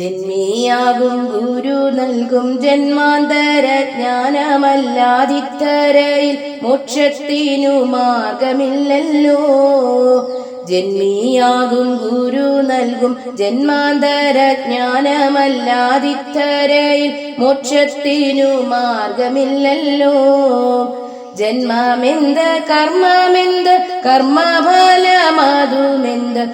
ജന്മിയാകും ഗുരു നൽകും ജന്മാന്തര ജ്ഞാനമല്ലാതിത്തരയിൽ മോക്ഷത്തിനു മാർഗമില്ലല്ലോ. ജന്മിയാകും ഗുരു നൽകും ജന്മാന്തര ജ്ഞാനമല്ലാതിത്തരയിൽ മോക്ഷത്തിനു മാർഗമില്ലല്ലോ. ജന്മമെന്ത് കർമ്മമെന്ത് കർമ്മഫലമതുമെന്ത്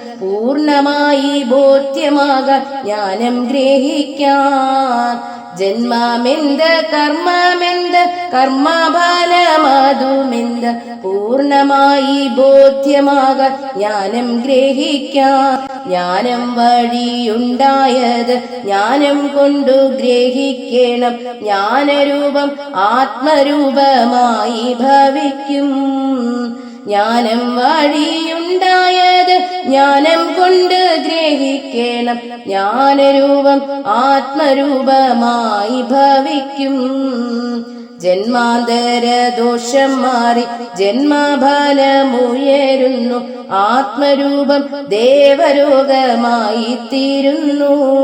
പൂർണമായി ബോധ്യമാക ജ്ഞാനം ഗ്രഹിക്കാൻ. ജന്മമെന്ത് കർമ്മമെന്ത് കർമ്മഫലമതുമെന്ത് പൂർണമായി ബോധ്യമാക ജ്ഞാനം ഗ്രഹിക്കാൻ. ജ്ഞാനം വഴിയുണ്ടായത് ജ്ഞാനം കൊണ്ടു ഗ്രഹിക്കണം. ജ്ഞാനരൂപം ആത്മരൂപമായി ഭവിക്കും. ജ്ഞാനം വഴിയുണ്ടായത് ജ്ഞാനം കൊണ്ട് ഗ്രഹിക്കണം. ജ്ഞാനരൂപം ആത്മരൂപമായി ഭവിക്കും. ജന്മാന്തര ദോഷം മാറി ജന്മഫലമുയരുന്നു. ആത്മരൂപം ദേവരോഗമായി തീരുന്നു.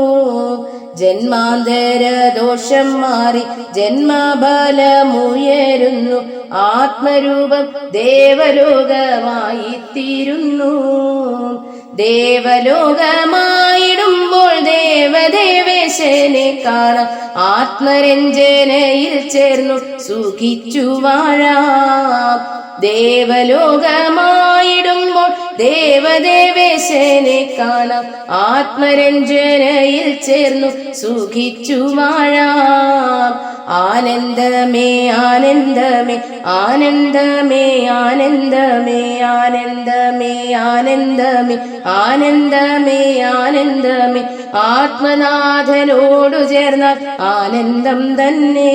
ജന്മാന്തര ദോഷം മാറി ജന്മബലമുയരുന്നു. ആത്മരൂപം ദേവലോകമായി തീരുന്നു ദേവലോകമായിടുമ്പോൾ ദേവദേവേശനെ കാണാം. ആത്മരഞ്ജനയിൽ ചേർന്നു സുഖിച്ചു വാഴാം. ദേവലോകമായിടുമ്പോൾ ദേവദേവേശനെ കാണാം. ആത്മരഞ്ജനയിൽ ചേർന്നു സുഖിച്ചു വാഴാം. ആനന്ദമേ ആനന്ദമേ ആനന്ദമേ ആനന്ദമേ ആനന്ദമേ ആനന്ദമേ ആനന്ദമേ ആനന്ദമേ. ആത്മനാഥനോടു ചേർന്നാൽ ആനന്ദം തന്നെ.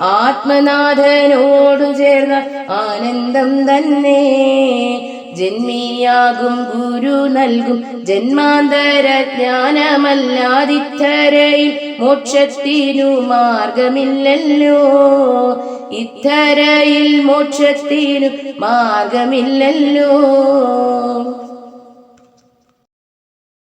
ആത്മനാഥനോടു ചേർന്നാൽ ആനന്ദം തന്നെ. ജന്മിയാകും ഗുരു നൽകും ജന്മാന്തര ജ്ഞാനമല്ലാതിത്തരയിൽ മോക്ഷത്തിനു മാർഗമില്ലല്ലോ. ഇത്തരയിൽ മോക്ഷത്തിനു മാർഗമില്ലല്ലോ.